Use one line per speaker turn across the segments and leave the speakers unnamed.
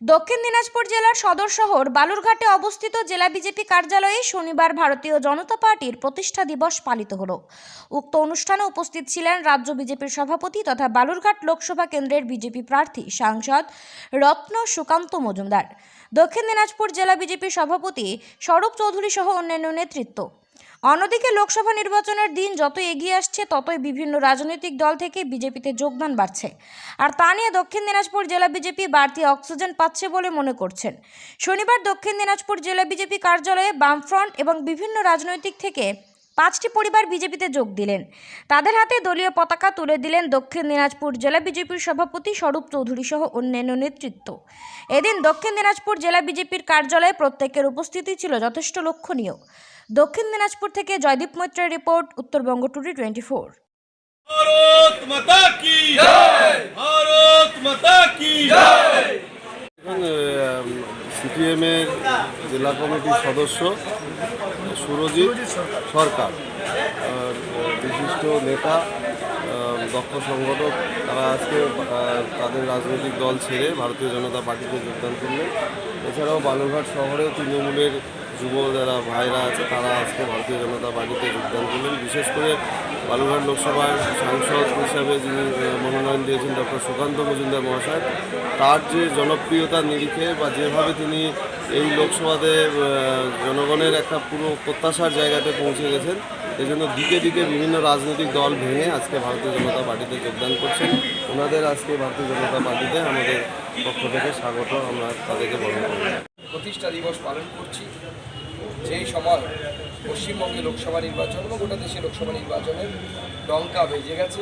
দক্ষিণ দিনাজপুর জেলার সদর শহর বালুরঘাটে অবস্থিত জেলা বিজেপি কার্যালয়ে শনিবার ভারতীয় জনতা পার্টির প্রতিষ্ঠা দিবস পালিত হলো। উক্ত অনুষ্ঠানে উপস্থিত ছিলেন রাজ্য বিজেপির সভাপতি তথা বালুরঘাট লোকসভা কেন্দ্রের বিজেপি প্রার্থী, সাংসদ রত্ন সুকান্ত মজুমদার। দক্ষিণ দিনাজপুর জেলা বিজেপির সভাপতি স্বরূপ চৌধুরী সহ অন্যান্য নেতৃত্ব। অন্যদিকে লোকসভা নির্বাচনের দিন যত এগিয়ে আসছে, ততই বিভিন্ন রাজনৈতিক দল থেকে বিজেপিতে যোগদান বাড়ছে। আর তা নিয়ে দক্ষিণ দিনাজপুর জেলা বিজেপি বাড়তি অক্সিজেন পাচ্ছে বলে মনে করছেন। শনিবার দক্ষিণ দিনাজপুর জেলা বিজেপি কার্যালয়ে বামফ্রন্ট এবং বিভিন্ন রাজনৈতিক থেকে পাঁচটি পরিবার বিজেপিতে যোগ দিলেন। তাদের হাতে দলীয় পতাকা তুলে দিলেন দক্ষিণ দিনাজপুর জেলা বিজেপির সভাপতি স্বরূপ চৌধুরী সহ অন্যান্য নেতৃত্ব। এদিন দক্ষিণ দিনাজপুর জেলা বিজেপির কার্যালয়ে প্রত্যেকের উপস্থিতি ছিল যথেষ্ট লক্ষণীয়। দক্ষিণ দিনাজপুর থেকে Joydeep মৈত্রের report, Uttarbanga today twenty four.
Bharat Mata কি ভারত মাতা কি
সিপিএমের জেলা কমিটির সদস্য, সুরজিৎ সরকার। বিশিষ্ট নেতা দক্ষ সংগঠক, তারা আজকে তাদের রাজনৈতিক দল ছেড়ে ভারতীয় জনতা পার্টিতে যোগদান করলেন। এছাড়াও বালুরঘাট শহরেও তৃণমূলের যুব যারা, ভাইরা আছে, তারা আজকে ভারতীয় জনতা পার্টিতে যোগদান করলেন। বিশেষ করে বালুরঘাট লোকসভার সাংসদ হিসাবে যিনি মনোনয়ন দিয়েছেন ডক্টর সুকান্ত মজুমদার মহাশয়, তার যে জনপ্রিয়তার নিরিখে বা যেভাবে তিনি এই লোকসভাতে জনগণের একটা পুরো প্রত্যাশার জায়গাতে পৌঁছে গেছেন এই জন্য দিকে দিকে বিভিন্ন রাজনৈতিক দল ভেঙে আজকে ভারতীয় জনতা পার্টিতে যোগদান করছেন। ওনাদের আজকে ভারতীয় জনতা পার্টিতে আমাদের পক্ষ থেকে স্বাগত, আমরা তাদেরকে করব
প্রতিষ্ঠা দিবস পালন করছি। যেই সময় পশ্চিমবঙ্গে লোকসভা নির্বাচন এবং গোটা দেশে লোকসভা নির্বাচনের ডঙ্কা বেজে গেছে,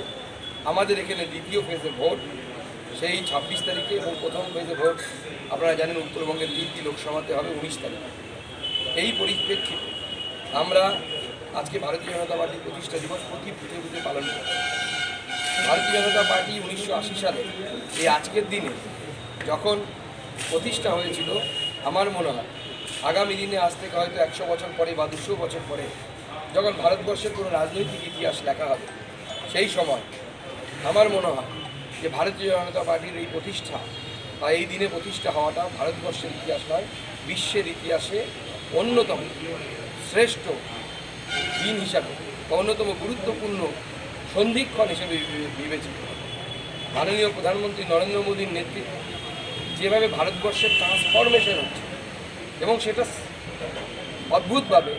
আমাদের এখানে দ্বিতীয় ফেজে ভোট, সেই ছাব্বিশ তারিখে এবং প্রথম ফেজে ভোট, আপনারা জানেন উত্তরবঙ্গের তিনটি লোকসভাতে হবে উনিশ তারিখে। এই পরিপ্রেক্ষিতে আমরা আজকে ভারতীয় জনতা পার্টির প্রতিষ্ঠা দিবস প্রতি বুথে বুথে পালন করি ভারতীয় জনতা পার্টি উনিশশো আশি সালে এই আজকের দিনে যখন প্রতিষ্ঠা হয়েছিল, আমার মনে হয় আগামী দিনে আজ থেকে হয়তো একশো বছর পরে বা দুশো বছর পরে যখন ভারতবর্ষের কোনো রাজনৈতিক ইতিহাস লেখা হবে, সেই সময় আমার মনে হয় যে ভারতীয় জনতা পার্টির এই প্রতিষ্ঠা বা এই দিনে প্রতিষ্ঠা হওয়াটা ভারতবর্ষের ইতিহাস নয়, বিশ্বের ইতিহাসে অন্যতম শ্রেষ্ঠ দিন হিসাবে বা অন্যতম গুরুত্বপূর্ণ সন্ধিক্ষণ হিসেবে বিবেচিত। মাননীয় প্রধানমন্ত্রী নরেন্দ্র মোদীর নেতৃত্বে যেভাবে ভারতবর্ষের ট্রান্সফরমেশন হচ্ছে এবং সেটা অদ্ভুতভাবে